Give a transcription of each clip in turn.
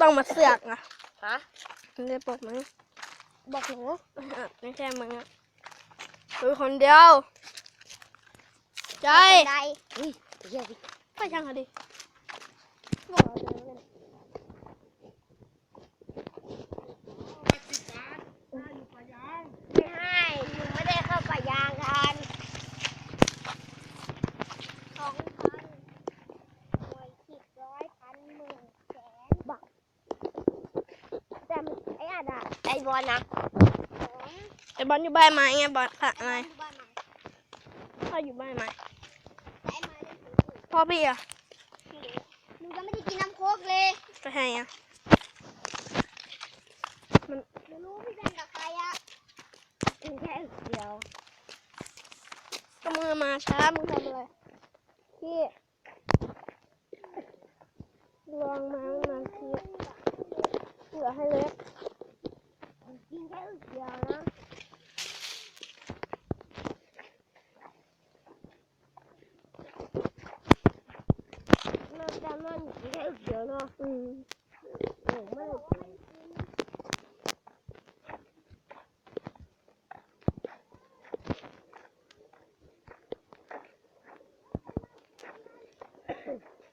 ต้องมาเสือกนะฮะไม่ได้บอกมึงบอกหนูอะไม่ใช่มึงอะดูคนเดียว ใจใจอุ้ยเดี๋ยวดิไปช่างเขาดิไม่ให้หนูไม่ได้เข้าป่ายางกันสองพันหน่วยสิบร้อยพันหมื่นแสนบักแต่มันไอ้อัดอะไอ้ บอลนะสองไอ้บอลอยู่บ้านไหมไงบอลค่ะไอ้อะไรบอลบ้านไหนพ่ออยู่บ้านไหมแต่ไอ้ไม้เล่นถือถือพ่อพี่อะหนูยังไม่ได้กินน้ำโคกเลยไปให้อะหนูรู้พี่แบงกับใครอะกินแค่อึกเดียวก็มือมาช้ามึงทำอะไรพี่ลองมามาพี่เหลือให้เล็กกินแค่อึกเดียวนะ น่าจะนั่นกินแค่อึกเดียวเนาะอืม หนูไม่ได้กิน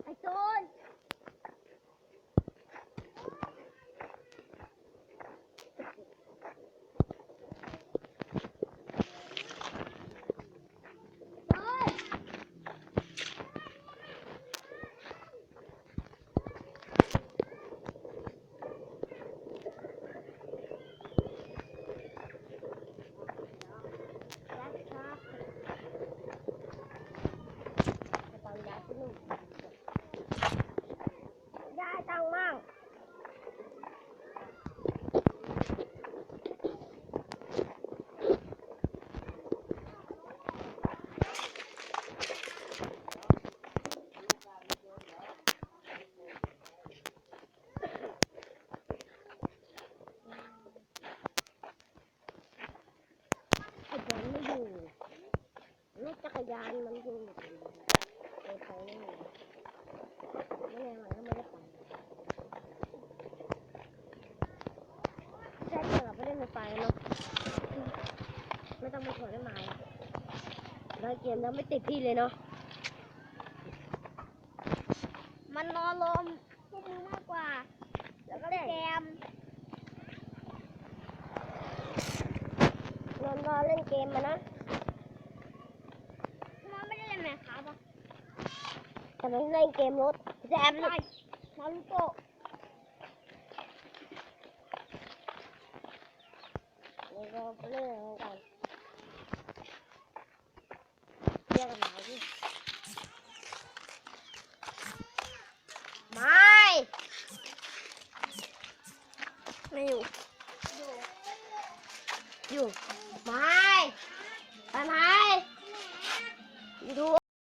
ไอ้โจนโจน รักครับจะ ต้องย้ตังมั่งไอ้บไม่อยู่รถจักรยานมันอยู่ ไปไปนี่ไม่แน่มันก็ไม่ได้ไปแค่เจอไปเล่นในไฟเนาะไม่ต้องไปถอดได้ไม้แล้วเกมแล้วไม่ติดพี่เลยเนาะมันนอนลมพวกมึงมากกว่า แล้วก็เกมนอนรอเล่นเกมมานะมันไม่ได้เล่นแมคครับอะ แต่มันเล่นเกมรถแซมไล่มารุโตะนี่ก็เล่นกันเรียกกันมาดิไม่ ไม่อยู่ อยู่ ไม่ไปไหมดู